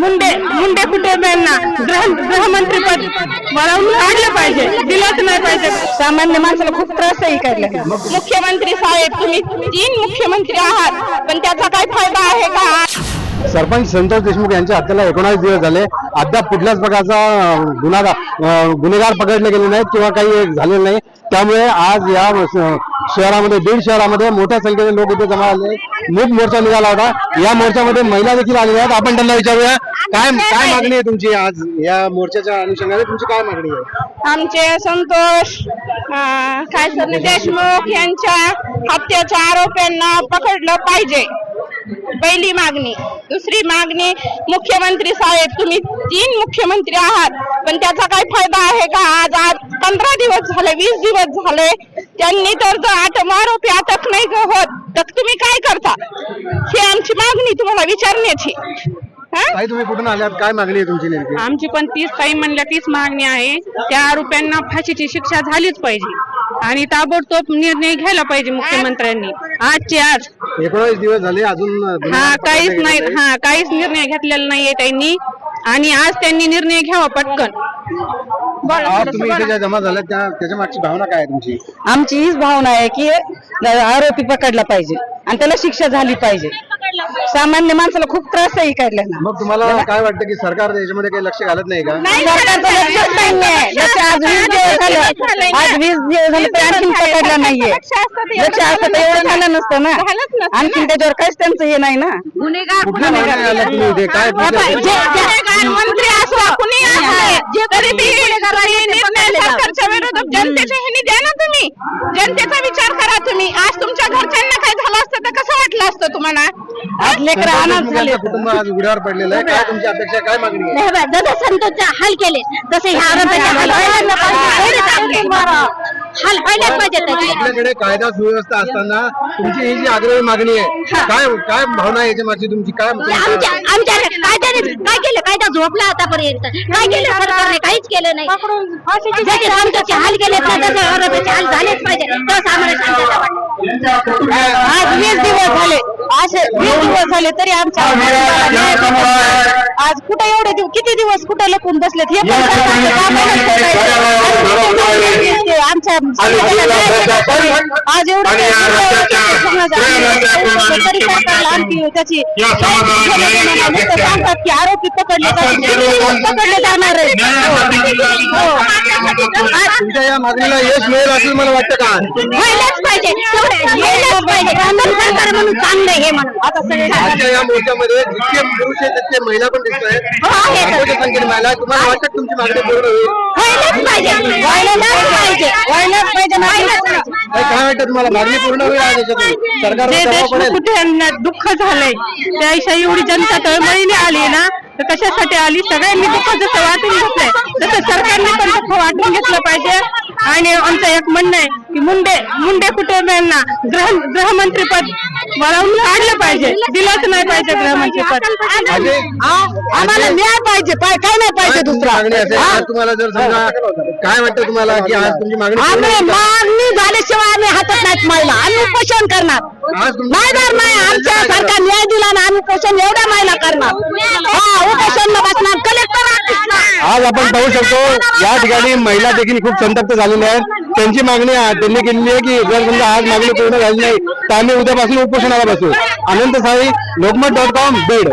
मुंडे मुंडे कुटुंबियांना गृह गृहमंत्रीपद वळवून काढलं पाहिजे. दिलंच नाही पाहिजे. सामान्य माणसाला खूप त्रास आहे इकडल्या मुख्यमंत्री साहेब तुम्ही तीन मुख्यमंत्री आहात पण त्याचा काय फायदा आहे का? सरपंच संतोष देशमुख यांच्या हत्येला एकोणावीस दिवस झाले. अद्याप कुठल्याच प्रकारचा गुन्हा गुन्हेगार पकडले गेले नाहीत किंवा काही झालेलं नाही. त्यामुळे आज या शहरामध्ये बीड शहरामध्ये मोठ्या संख्येने लोक इथे जमा झाले. मूक मोर्चा निघाला होता. या मोर्चामध्ये महिला देखील आलेल्या आहेत. आपण त्यांना विचारूया. काय काय मागणी आहे तुमची आज? या मोर्चाच्या अनुषंगाने तुमची काय मागणी आहे? आमचे संतोष काय देशमुख यांच्या हत्येच्या आरोप्यांना पकडलं पाहिजे. पहिली मागणी. दुसरी मागणी मुख्यमंत्री साहेब तुम्ही तीन मुख्यमंत्री आहात पण त्याचा काय फायदा आहे का? आज आज पंधरा दिवस झाले वीस दिवस झाले त्यांनी तर आरोपी अटक नाही होत. तर तुम्ही काय करता? ही आमची मागणी तुम्हाला विचारण्याची. हा? ताई तुम्ही कुठून आल्यात? काय मागणी आहे तुमची नेमकी? आमची पण तीच काही म्हणल्या तीच मागणी आहे. त्या आरोप्यांना फाशीची शिक्षा झालीच पाहिजे. आणि ताबडतोब निर्णय घ्यायला पाहिजे मुख्यमंत्र्यांनी. आजचे आज. एकोणावीस दिवस झाले अजून हा काहीच नाही हा काहीच निर्णय घेतलेला नाहीये त्यांनी. आणि आज त्यांनी निर्णय घ्यावा पटकन. आज तुम्ही इथे ज्या जमा झाल्यात त्या त्याच्या मागची भावना काय आहे तुमची? आमची हीच भावना आहे की आरोपी पकडला पाहिजे. आणि त्याला शिक्षा झाली पाहिजे. सामान्य माणसाला खूप त्रास आहे इकडल्या. मग तुम्हाला काय वाटतं की सरकार याच्यामध्ये काही लक्ष घालत नाही का? सरकारचं लक्षच नाहीये. लक्ष आज वीस दिवस झालं. आज वीस दिवस झाले तर आणखीन पकडला नाहीये. लक्ष असतं तर एवढं झालं नसतं ना. झालंच नसतं आणखीन त्याच्यावर काहीच त्यांचं हे नाही ना. कुठल्या मागण्या आल्या तुम्ही इथे काय तुमच्या- गुन्हेगार? मंत्री असो कुणी असो तरी ती सगळे निर्णय सरकारच्या विरोधात जनतेच्या ह्यानी द्या ना तुम्ही. जनतेचा विचार करा तुम्ही. आज तुमच्या घरच्यांना काय झालं असतं तर कसं वाटलं असतं तुम्हाला? आज लेकर झाले कुटुंब आज उघड्यावर पडलेलं आहे. काय तुमची अपेक्षा काय मागणी आहे? जसं संतोषचा हाल केले तसे ह्या आरोपाचे हाल व्हायला पाहिजे. एवढेच आपले पाहिजे त्याचे. आपल्याकडे कायदा सुव्यवस्था असताना तुमची ही जी आग्रही मागणी आहे काय काय भावना आहे याच्या मागची तुमची? काय आमच्या आमच्या कायद्याने काय केलं? कायदा झोपला आतापर्यंत. काय केलं? सरकारने काहीच केलं नाही. संतोषचे हाल केले आरोपाचे हाल झालेच पाहिजे. तसं आम्हाला शांतता वाटते. आज वीस दिवस झाले. असे वीस दिवस झाले तरी आमच्या. आज कुठे एवढे दिवस किती दिवस कुठे लपून बसलेत? हे पण सरकारचं काम आहे. ना आमच्या. आज एवढं आहे. तरी सरकारला आणखी त्याची सांगतात की आरोपी पकडले पकडले जाणार हो. आज तुमच्या या मागणीला यश मिळेल असं मला वाटतं का? व्हायलाच पाहिजे. तेवढं सरकार म्हणून चांगलं आहे हे म्हणून. आता सगळे आजच्या या मोर्चामध्ये जितके पुरुष आहेत तितके महिला पण दिसत हो, आहेत. आहेत मोठ्या संख्येने महिला आहेत. तुम्हाला वाटतं का तुमची मागणी पूर्ण होईल? व्हायलाच पाहिजे. व्हायलाच पाहिजे. व्हायलाच पाहिजे. ना. व्हायलाच पाहिजे. काय काय वाटतं तुम्हाला? मागणी पूर्ण होईल आज याच्यातून? सरकारवर जे दबाव देशमुख पडेल कुठे दुःख झालंय त्याविषयी एवढी जनता तळमळीने आली ना? तर कशासाठी आली? सगळ्यांनी दुःख जसं वाटून घेतलंय तसं सरकारने पण दुःख वाटून घेतलं पाहिजे. आणि आमचं एक म्हणणं आहे की मुंडे मुंडे कुटुंबियांना गृह गृहमंत्रीपद वळवून काढलं पाहिजे. दिलंच नाही पाहिजे म्हणजे आम्हाला न्याय पाहिजे. पाय काय नाही पाहिजे दुसरा. मागणी असेल. आज तुम्हाला जर समजा काय वाटतं तुम्हाला की आज तुमची मागणी पूर्ण आम्ही होईल का? मागणी झाल्याशिवाय आम्ही हातात नाहीत महिला. आम्ही उपोषण करणार. आज तुमची नाही आमच्या सरकार न्याय दिला ना आम्ही उपोषण एवढ्या महिला करणार. हा उपोषण बसणार. आज आपण पाहू शकतो या ठिकाणी महिला देखील खूप संतप्त झालेल्या आहेत. त्यांची मागणी त्यांनी केलेली आहे की जर समजा आज मागणी पूर्ण झाली नाही तर आम्ही उद्यापासून उपोषणाला बसू. Anant Sai Lokmat dot com Beed.